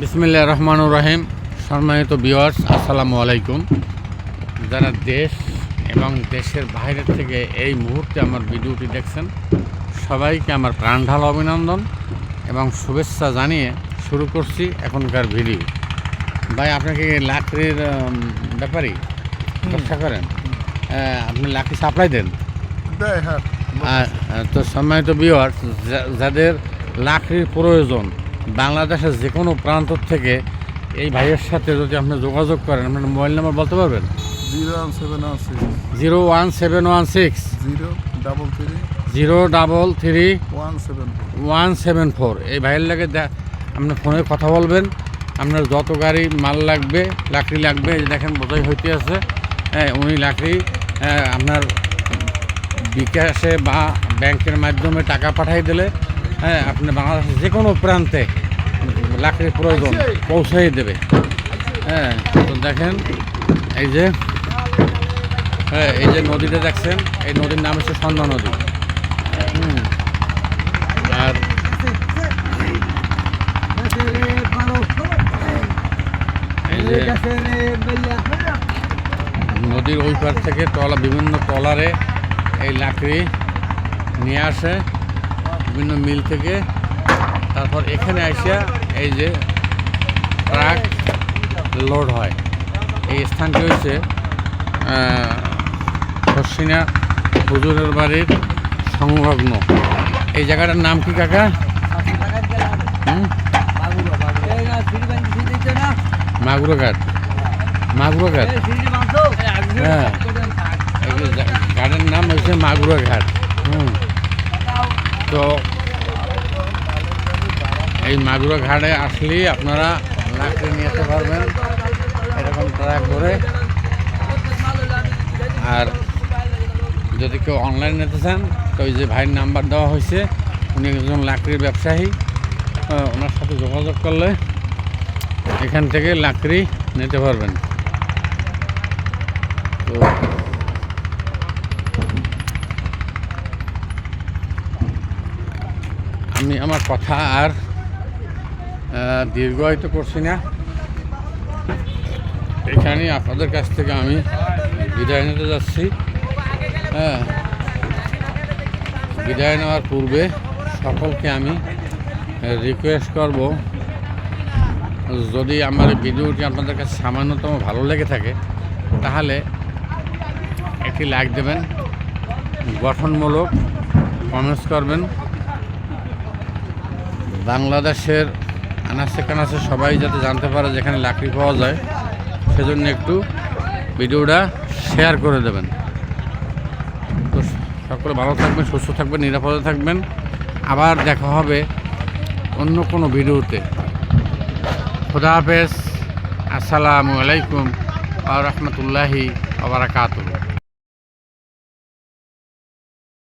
বিসমিল্লা রহমানুর রহিম। সম্মানিত বিওয়ার্স আসসালামু আলাইকুম। যারা দেশ এবং দেশের বাইরে থেকে এই মুহূর্তে আমার ভিডিওটি দেখছেন সবাইকে আমার প্রাণঢাল অভিনন্দন এবং শুভেচ্ছা জানিয়ে শুরু করছি এখনকার ভিডিও। ভাই আপনাকে লাকড়ির ব্যাপারই ব্যবসা করেন? আপনি লাকড়ি সাপ্লাই দেন? হ্যাঁ। তো সম্মানিত বিওয়ার যাদের লাকড়ির প্রয়োজন বাংলাদেশের যে কোনো প্রান্ত থেকে এই ভাইয়ের সাথে যদি আপনি যোগাযোগ করেন, আপনার মোবাইল নাম্বার বলতে পারবেন? Zero one seven one six. Zero double three zero double three one seven one seven four. এই ভাইয়ের লাগে আপনি ফোনে কথা বলবেন। আপনার যত গাড়ি মাল লাগবে, লাকড়ি লাগবে দেখেন বোঝাই হইতে আছে। হ্যাঁ উনি লাকড়ি আপনার বিকাশে বা ব্যাংকের মাধ্যমে টাকা পাঠাই দিলে হ্যাঁ আপনি বাংলাদেশের যে কোনো প্রান্তে লাকড়ির প্রয়োজন পৌঁছাই দেবে। হ্যাঁ তো দেখেন, এই যে হ্যাঁ এই যে নদীটা দেখছেন, এই নদীর নাম হচ্ছে সন্ধ্যা নদী। আর এই যে নদীর ওই পার থেকে টলা বিভিন্ন টলারে এই লাকড়ি নিয়ে আসে। বিভিন্ন মিল থেকে। তারপর এখানে আসিয়া এই যে ট্রাক লোড হয়। এই স্থানটি হচ্ছে হসিনা হুজুরের বাড়ির সংলগ্ন এই জায়গাটার নাম কি কাকা? মাগুরো ঘাট মাগুরো ঘাট হ্যাঁ ঘাটের নাম হচ্ছে মাগুরো ঘাট হুম। তো এই মাগুরো ঘাটে আসলেই আপনারা লাকড়ি নিয়ে যেতে পারবেন। এরকম ট্রাক ধরে। আর যদি কেউ অনলাইন নিতে চান, তো ওই যে ভাইয়ের নাম্বার দেওয়া হয়েছে, উনি একজন লাকড়ির ব্যবসায়ী। ওনার সাথে যোগাযোগ করলে এখান থেকে লাকড়ি নিতে পারবেন। তো আমি আমার কথা আর দীর্ঘায়িত করছি না। এখানে আপনাদের কাছ থেকে আমি বিদায় নিতে যাচ্ছি। হ্যাঁ বিদায় নেওয়ার পূর্বে সকলকে আমি রিকোয়েস্ট করব, যদি আমার ভিডিওটি আপনাদের কাছে সামান্যতম ভালো লেগে থাকে, তাহলে একটি লাইক দেবেন, গঠনমূলক কমেন্টস করবেন। বাংলাদেশের আনাচে কানাচে সবাই যাতে জানতে পারে যেখানে লাকড়ি পাওয়া যায়, সেজন্য একটু ভিডিওটা শেয়ার করে দেবেন। তো সকলে ভালো থাকবেন, সুস্থ থাকবেন, নিরাপদে থাকবেন। আবার দেখা হবে অন্য কোনো ভিডিওতে। খুদা হাফেজ। আসসালামু আলাইকুম আ রহমতুল্লাহি আবরাকাতুহ